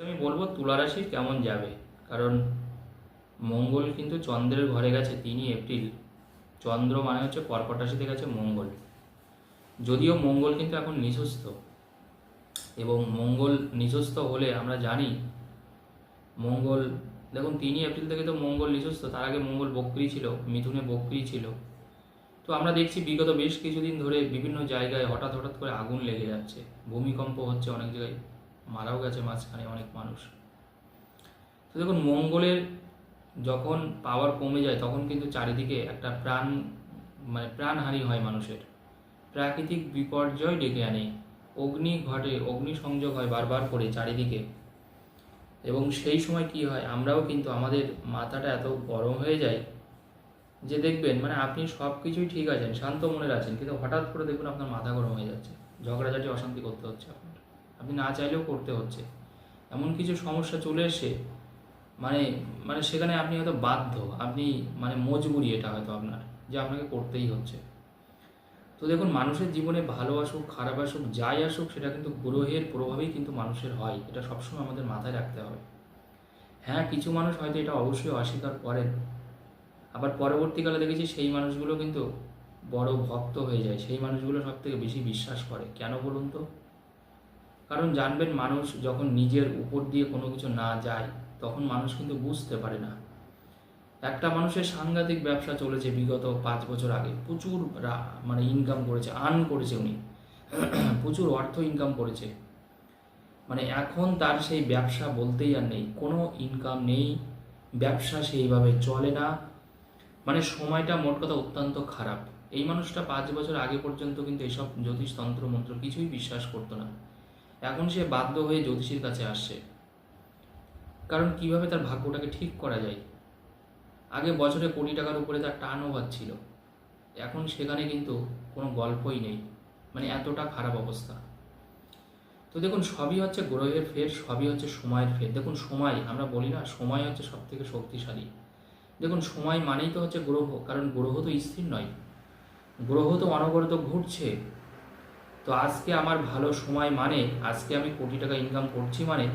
আমি বলব তুলা রাশি কেমন যাবে? কারণ মঙ্গল কিন্তু চন্দ্রের ঘরে গেছে তিনই এপ্রিল। চন্দ্র মানে হচ্ছে কর্কট রাশিতে গেছে মঙ্গল। যদিও মঙ্গল কিন্তু এখন নিঃস্ত এবং মঙ্গল নিঃস্ত হলে আমরা জানি, মঙ্গল, দেখুন তিনই এপ্রিল থেকে তো মঙ্গল নিঃস্ত তার আগে মঙ্গল বক্রি ছিল, মিথুনে বক্রি ছিল। তো আমরা দেখছি বিগত বেশ কিছুদিন ধরে বিভিন্ন জায়গায় হঠাৎ হঠাৎ করে আগুন লেগে যাচ্ছে, ভূমিকম্প হচ্ছে অনেক জায়গায়। মারাও গেছে মাঝখানে অনেক মানুষ। তো দেখুন, মঙ্গলের যখন পাওয়ার কমে যায়, তখন কিন্তু চারিদিকে একটা প্রাণ মানে প্রাণহানি হয় মানুষের। প্রাকৃতিক বিপর্যয় ডেকে আনে। অগ্নি ঘটে অগ্নি সংযোগ হয় বারবার করে চারিদিকে। এবং সেই সময় কি হয়, আমরাও কিন্তু আমাদের মাথাটা এত গরম হয়ে যায় যে দেখবেন মানে আপনি সব কিছুই ঠিক আছেন, শান্ত মনের আছেন, কিন্তু হঠাৎ করে দেখবেন আপনার মাথা গরম হয়ে যাচ্ছে। ঝগড়াঝাটি, অশান্তি করতে হচ্ছে আপনার আপনি না চাইলেও করতে হচ্ছে। এমন কিছু সমস্যা চলে এসে মানে মানে সেখানে আপনি হয়তো বাধ্য, আপনি মানে মজবুরি এটা হয়তো আপনার, যে আপনাকে করতেই হচ্ছে। তো দেখুন, মানুষের জীবনে ভালো আসুক, খারাপ আসুক, যাই আসুক, সেটা কিন্তু গ্রহের প্রভাবেই কিন্তু মানুষের হয়। এটা সবসময় আমাদের মাথায় রাখতে হবে। হ্যাঁ কিছু মানুষ হয়তো এটা অবশ্যই অস্বীকার করেন। আবার পরবর্তীকালে দেখেছি সেই মানুষগুলো কিন্তু বড় ভক্ত হয়ে যায়। সেই মানুষগুলো সব থেকে বেশি বিশ্বাস করে। কেন বলুন তো? কারণ জানবেন মানুষ যখন নিজের উপর দিয়ে কোনো কিছু না যায়, তখন মানুষ কিন্তু বুঝতে পারে না। একটা মানুষের সাংঘাতিক ব্যবসা চলেছে বিগত পাঁচ বছর আগে। প্রচুর মানে ইনকাম করেছে আর্ন করেছে উনি। প্রচুর অর্থ ইনকাম করেছে। মানে এখন তার সেই ব্যবসা বলতেই আর নেই। কোনো ইনকাম নেই, ব্যবসা সেইভাবে চলে না। মানে সময়টা মোট কথা অত্যন্ত খারাপ। এই মানুষটা পাঁচ বছর আগে পর্যন্ত কিন্তু এসব জ্যোতিষ তন্ত্র মন্ত্র কিছুই বিশ্বাস করতো না। এখন সে বাধ্য হয়ে জ্যোতিষীর কাছে আসছে। কারণ কীভাবে তার ভাগ্যটাকে ঠিক করা যায়? আগে বছরে কোটি টাকার উপরে তার টার্ন ওভার ছিল। এখন সেখানে কিন্তু কোনো গল্পই নেই। মানে এতটা খারাপ অবস্থা। তো দেখুন, সবই হচ্ছে গ্রহের ফের, সবই হচ্ছে সময়ের ফের। দেখুন, সময়, আমরা বলি না, সময় হচ্ছে সব থেকে শক্তিশালী। দেখুন, সময় মানেই তো হচ্ছে গ্রহ। কারণ গ্রহ তো স্থির নয়। গ্রহ তো অনবরত ঘুরছে তো আজকে আমার ভালো সময় মানে আজকে আমি কোটি টাকা ইনকাম করছি মানে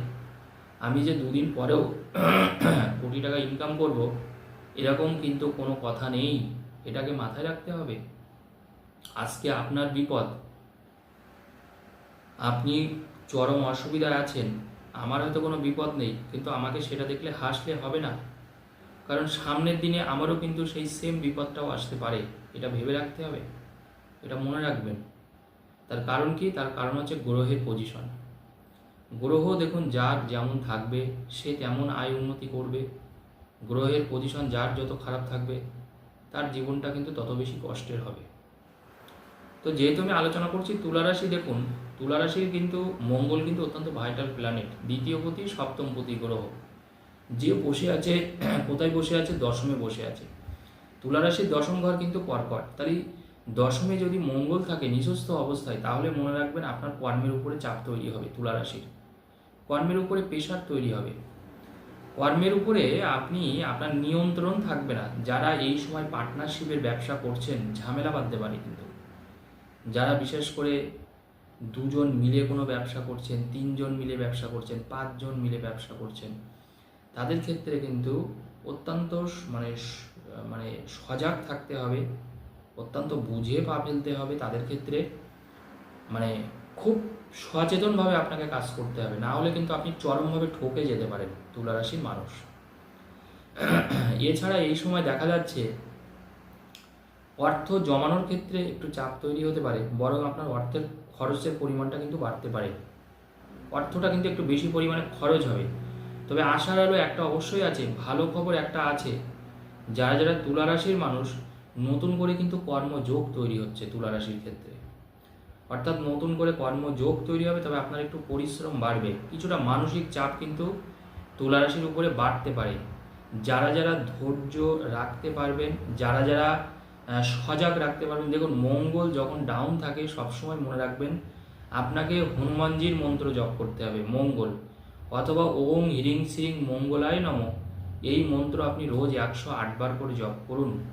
আমি যে দুদিন পরেও কোটি টাকা ইনকাম করব, এরকম কিন্তু কোনো কথা নেই। এটাকে মাথায় রাখতে হবে। আজকে আপনার বিপদ। আপনি চরম অসুবিধায় আছেন। আমার হয়তো কোনো বিপদ নেই, কিন্তু আমাকে সেটা দেখলে হাসলে হবে না। কারণ সামনের দিনে আমারও কিন্তু সেই সেম বিপদটাও আসতে পারে। এটা ভেবে রাখতে হবে। এটা মনে রাখবেন। তার কারণ কি? তার কারণ হচ্ছে গ্রহের পজিশন গ্রহ দেখুন, যার যেমন থাকবে, সে তেমন আয় উন্নতি করবে। গ্রহের পজিশন যার যত খারাপ থাকবে, তার জীবনটা কিন্তু তত বেশি কষ্টের হবে। তো যেহেতু আমি আলোচনা করছি তুলারাশি দেখুন, তুলা রাশির কিন্তু মঙ্গল কিন্তু অত্যন্ত ভাইটাল প্ল্যানেট দ্বিতীয় পতি, সপ্তম পতি গ্রহ। যে বসে আছে, কোথায় বসে আছে? দশমে বসে আছে। তুলা রাশির দশম ঘর কিন্তু কর্কট। তাই দশমে যদি মঙ্গল থাকে নিঃস্ব অবস্থায়, তাহলে মনে রাখবেন আপনার কর্মের উপরে চাপ তৈরি হবে, তুলা রাশির। কর্মের উপরে প্রেশার তৈরি হবে। কর্মের উপরে আপনি, আপনার নিয়ন্ত্রণ থাকবে না। যারা এই সময় পার্টনারশিপের ব্যবসা করছেন, ঝামেলা বাঁধতে পারে কিন্তু। যারা বিশেষ করে দুজন মিলে কোনো ব্যবসা করছেন, তিনজন মিলে ব্যবসা করছেন, পাঁচজন মিলে ব্যবসা করছেন, তাদের ক্ষেত্রে কিন্তু অত্যন্ত মানে মানে সজাগ থাকতে হবে। অত্যন্ত বুঝে পা ফেলতে হবে তাদের ক্ষেত্রে। মানে খুব সচেতনভাবে আপনাকে কাজ করতে হবে। না হলে কিন্তু আপনি চরমভাবে ঠকে যেতে পারেন তুলা রাশির মানুষ। এছাড়া এই সময় দেখা যাচ্ছে অর্থ জমানোর ক্ষেত্রে একটু চাপ তৈরি হতে পারে, বরং আপনার অর্থের খরচের পরিমাণটা কিন্তু বাড়তে পারে। অর্থটা কিন্তু একটু বেশি পরিমাণে খরচ হবে। তবে আশার আলো একটা অবশ্যই আছে, ভালো খবর একটা আছে। যারা যারা তুলা রাশির মানুষ নতুন করে কিন্তু কর্মযোগ তৈরি হচ্ছে তুলা রাশির ক্ষেত্রে। অর্থাৎ নতুন করে কর্মযোগ তৈরি হবে, তবে আপনার একটু পরিশ্রম বাড়বে। কিছুটা মানসিক চাপ কিন্তু তুলা রাশির উপরে বাড়তে পারে। যারা যারা ধৈর্য রাখতে পারবেন, যারা যারা সজাগ রাখতে পারবেন, দেখুন মঙ্গল যখন ডাউন থাকে, সবসময় মনে রাখবেন আপনাকে হনুমানজির মন্ত্র জপ করতে হবে, মঙ্গল। অথবা ওং হিরিং সিং মঙ্গলায় নম। এই মন্ত্র আপনি রোজ একশো আটবার করে জপ করুন।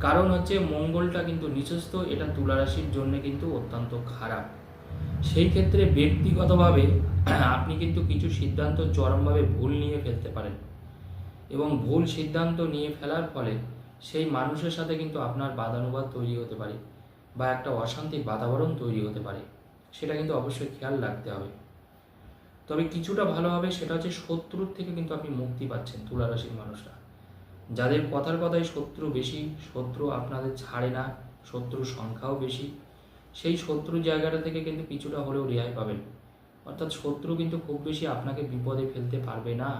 কারণ হচ্ছে মঙ্গলটা কিন্তু নিচস্থ এটা তুলারাশির জন্য কিন্তু অত্যন্ত খারাপ। সেই ক্ষেত্রে ব্যক্তিগতভাবে আপনি কিন্তু কিছু সিদ্ধান্ত চরমভাবে ভুল নিয়ে ফেলতে পারেন। এবং ভুল সিদ্ধান্ত নিয়ে ফেলার ফলে সেই মানুষের সাথে কিন্তু আপনার বাদানুবাদ তৈরি হতে পারে বা একটা অশান্তির বাতাবরণ তৈরি হতে পারে। সেটা কিন্তু অবশ্যই খেয়াল রাখতে হবে। তবে কিছুটা ভালো হবে সেটা হচ্ছে শত্রুর থেকে কিন্তু আপনি মুক্তি পাচ্ছেন তুলারাশির মানুষরা। যাদের কথার কথায় শত্রু বেশি, শত্রু আপনাদের ছাড়ে না, শত্রুর সংখ্যাও বেশি। সেই শত্রু জায়গাটা থেকে কিন্তু কিছুটা হলেও রেহাই পাবেন। অর্থাৎ শত্রু কিন্তু খুব বেশি আপনাকে বিপদে ফেলতে পারবে না।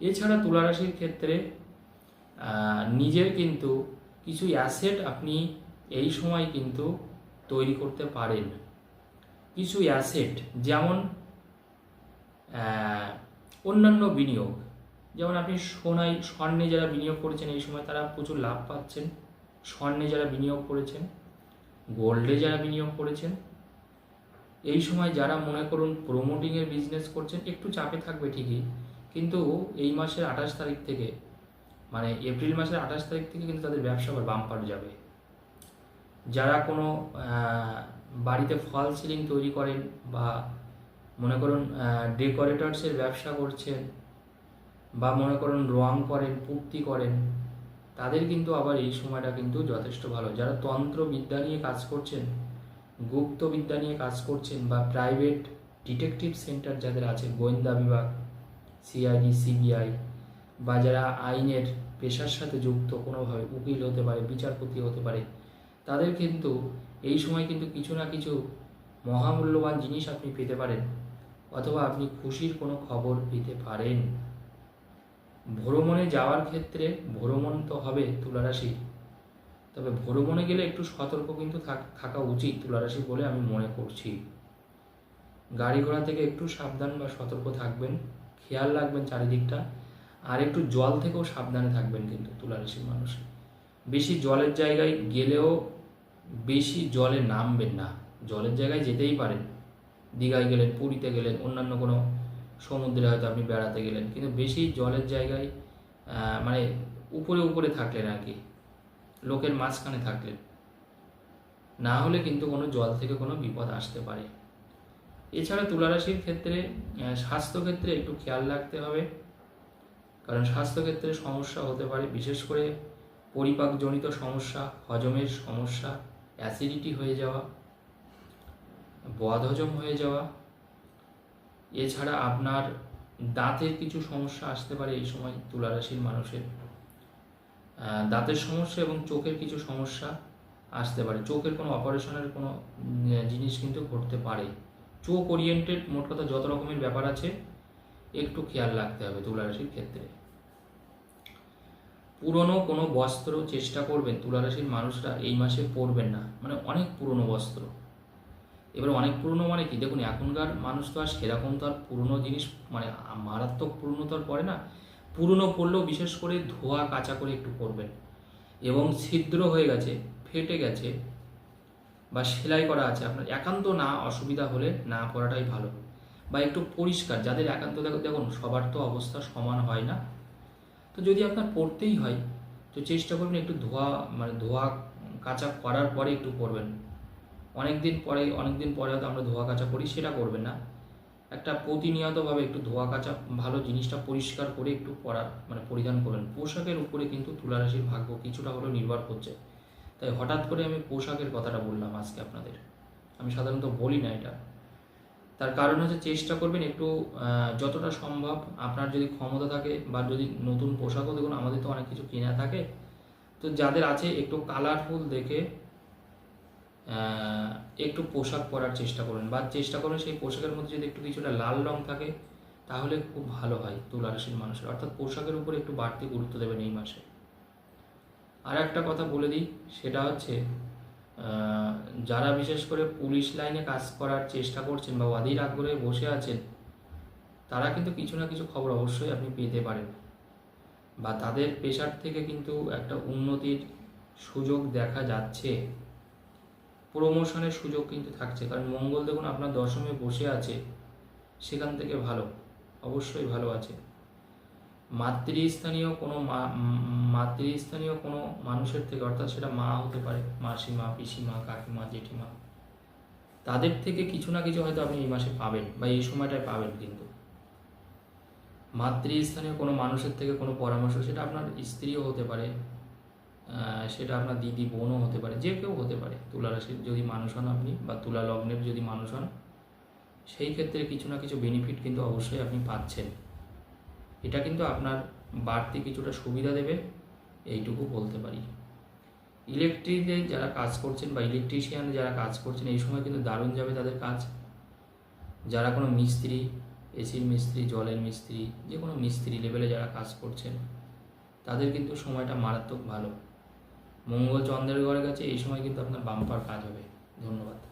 এছাড়া তুলারাশির ক্ষেত্রে নিজের কিন্তু কিছু অ্যাসেট আপনি এই সময় কিন্তু তৈরি করতে পারেন। কিছু অ্যাসেট যেমন অন্যান্য বিনিয়োগ। যেমন আপনি সোনায়, স্বর্ণে যারা বিনিয়োগ করেছেন, এই সময় তারা প্রচুর লাভ পাচ্ছেন। স্বর্ণে যারা বিনিয়োগ করেছেন, গোল্ডে যারা বিনিয়োগ করেছেন, এই সময় যারা মনে করুন প্রোমোটিংয়ের বিজনেস করছেন, একটু চাপে থাকবে ঠিকই। কিন্তু এই মাসের আঠাশ তারিখ থেকে মানে এপ্রিল মাসের আঠাশ তারিখ থেকে কিন্তু তাদের ব্যবসা আবার বাম্পার যাবে। যারা কোনো বাড়িতে ফল সিলিং তৈরি করেন বা মনে করুন ডেকোরেটরসের ব্যবসা করছেন বা মনে করেন রং করেন পুক্তি করেন, তাদের কিন্তু আবার এই সময়টা কিন্তু যথেষ্ট ভালো। যারা তন্ত্র বিদ্যা নিয়ে কাজ করছেন, গুপ্ত বিদ্যা নিয়ে কাজ করছেন বা প্রাইভেট ডিটেকটিভ সেন্টার যাদের আছে, গোয়েন্দা বিভাগ সিআইডি সিবিআই বা যারা আইনের পেশার সাথে যুক্ত, কোনোভাবে উকিল হতে পারে, বিচারপতি হতে পারে, তাদের কিন্তু এই সময় কিন্তু কিছু না কিছু মহামূল্যবান জিনিস আপনি পেতে পারেন, অথবা আপনি খুশির কোনো খবর পেতে পারেন। ভ্রমণে যাওয়ার ক্ষেত্রে ভ্রমণ তো হবে তুলারাশি। তবে ভ্রমণে গেলে একটু সতর্ক কিন্তু থাক- উচিত তুলারাশি বলে আমি মনে করছি। গাড়ি ঘোড়া থেকে একটু সাবধান বা সতর্ক থাকবেন, খেয়াল রাখবেন চারিদিকটা, আর একটু জল থেকেও সাবধানে থাকবেন কিন্তু তুলারাশির মানুষ। বেশি জলের জায়গায় গেলেও বেশি জলে নামবেন না। জলের জায়গায় যেতেই পারেন। দীঘায় গেলেন, পুরীতে গেলেন, অন্যান্য কোনো সমুদ্রে হয়তো আপনি বেড়াতে গেলেন। কিন্তু বেশি জলের জায়গায় মানে উপরে উপরে থাকলেন আর কি। লোকের মাঝখানে থাকলেন। না হলে কিন্তু কোনো জল থেকে কোনো বিপদ আসতে পারে। এছাড়া তুলারাশির ক্ষেত্রে স্বাস্থ্যক্ষেত্রে একটু খেয়াল রাখতে হবে। কারণ স্বাস্থ্যক্ষেত্রে সমস্যা হতে পারে, বিশেষ করে পরিপাকজনিত সমস্যা, হজমের সমস্যা, অ্যাসিডিটি হয়ে যাওয়া, বদহজম হয়ে যাওয়া এছাড়া আপনার দাঁতের কিছু সমস্যা আসতে পারে এই সময় তুলারাশির মানুষের। দাঁতের সমস্যা এবং চোখের কিছু সমস্যা আসতে পারে। চোখের কোনো অপারেশনের কোনো জিনিস কিন্তু ঘটতে পারে। চোখ ওরিয়েন্টেড মোট কথা যত রকমের ব্যাপার আছে, একটু খেয়াল রাখতে হবে তুলারাশির ক্ষেত্রে। পুরনো কোনো বস্ত্র চেষ্টা করবেন, তুলারাশির মানুষরা এই মাসে পরবেন না। মানে অনেক পুরনো বস্ত্র। এবার অনেক পুরনো মানে কি? দেখুন, এখনকার মানুষ তো আর সেরকম তো আর পুরনো জিনিস মানে মারাত্মক পুরনো তো আর পরে না। পুরনো পড়লেও বিশেষ করে ধোয়া কাচা করে একটু পরবেন এবং ছিদ্র হয়ে গেছে, ফেটে গেছে, বা সেলাই করা আছে আপনার। একান্ত না অসুবিধা হলে না পরাটাই ভালো। বা একটু পরিষ্কার, যাদের একান্ত, দেখো, দেখুন, সবার তো অবস্থা সমান হয় না। তো যদি আপনার পড়তেই হয়, তো চেষ্টা করবেন একটু ধোয়া মানে ধোয়া কাচা করার পরে একটু পরবেন অনেক দিন পরে অনেক দিন পরে হয়তো আমরা ধোয়া কাচা করি, সেটা করবেন না। একটা প্রতিনিয়তভাবে একটু ধোয়া কাচা, ভালো জিনিসটা পরিষ্কার করে একটু পরা মানে পরিধান করবেন। পোশাকের উপরে কিন্তু তুলারাশির ভাগ্য কিছুটা হলেও নির্ভর করছে। তাই হঠাৎ করে আমি পোশাকের কথাটা বললাম আজকে আপনাদের। আমি সাধারণত বলি না এটা। তার কারণ হচ্ছে চেষ্টা করবেন একটু যতটা সম্ভব আপনার যদি ক্ষমতা থাকে বা যদি নতুন পোশাকও দেখুন, আমাদের তো অনেক কিছু কেনা থাকে। তো যাদের আছে একটু কালারফুল দেখে একটু পোশাক পরার চেষ্টা করবেন বা চেষ্টা করবেন সেই পোশাকের মধ্যে যদি একটু কিছুটা লাল রং থাকে, তাহলে খুব ভালো হয় তুলা মানুষের। অর্থাৎ পোশাকের উপর একটু বাড়তি গুরুত্ব দেবেন এই মাসে। আর একটা কথা বলে দিই, সেটা হচ্ছে যারা বিশেষ করে পুলিশ লাইনে কাজ করার চেষ্টা করছেন বা অধীর আগ্রহে বসে আছেন, তারা কিন্তু কিছু না কিছু খবর অবশ্যই আপনি পেতে পারেন। বা তাদের পেশার থেকে কিন্তু একটা উন্নতির সুযোগ দেখা যাচ্ছে। প্রমোশনের সুযোগ কিন্তু থাকছে। কারণ মঙ্গল দেখুন আপনার দশমে বসে আছে, সেখান থেকে ভালো, অবশ্যই ভালো আছে। মাতৃস্থানীয় কোনো মাতৃস্থানীয় কোনো মানুষের থেকে, অর্থাৎ সেটা মা হতে পারে, মাসিমা, পিসিমা, কাকিমা, জেঠিমা, তাদের থেকে কিছু না কিছু হয়তো আপনি এই মাসে পাবেন বা এই সময়টায় পাবেন কিন্তু। মাতৃস্থানীয় কোনো মানুষের থেকে কোনো পরামর্শ, সেটা আপনার স্ত্রীও হতে পারে সেটা আপনার দিদি বোনও হতে পারে, যে কেউ হতে পারে। তুলা রাশির যদি মানুষ হন আপনি বা তুলা লগ্নের যদি মানুষ হন, সেই ক্ষেত্রে কিছু না কিছু বেনিফিট কিন্তু অবশ্যই আপনি পাচ্ছেন। এটা কিন্তু আপনার বাড়তি কিছুটা সুবিধা দেবে, এইটুকু বলতে পারি। ইলেকট্রিকে যারা কাজ করছেন বা ইলেকট্রিশিয়ান যারা কাজ করছেন, এই সময় কিন্তু দারুণ যাবে তাদের কাজ। যারা কোনো মিস্ত্রি এসির মিস্ত্রি, জলের মিস্ত্রি, যে কোনো মিস্ত্রি লেভেলে যারা কাজ করছেন, তাদের কিন্তু সময়টা মারাত্মক ভালো। মঙ্গল চন্দ্রের গড়ের কাছে এই সময় কিন্তু আপনার বাম্পার কাজ হবে। ধন্যবাদ।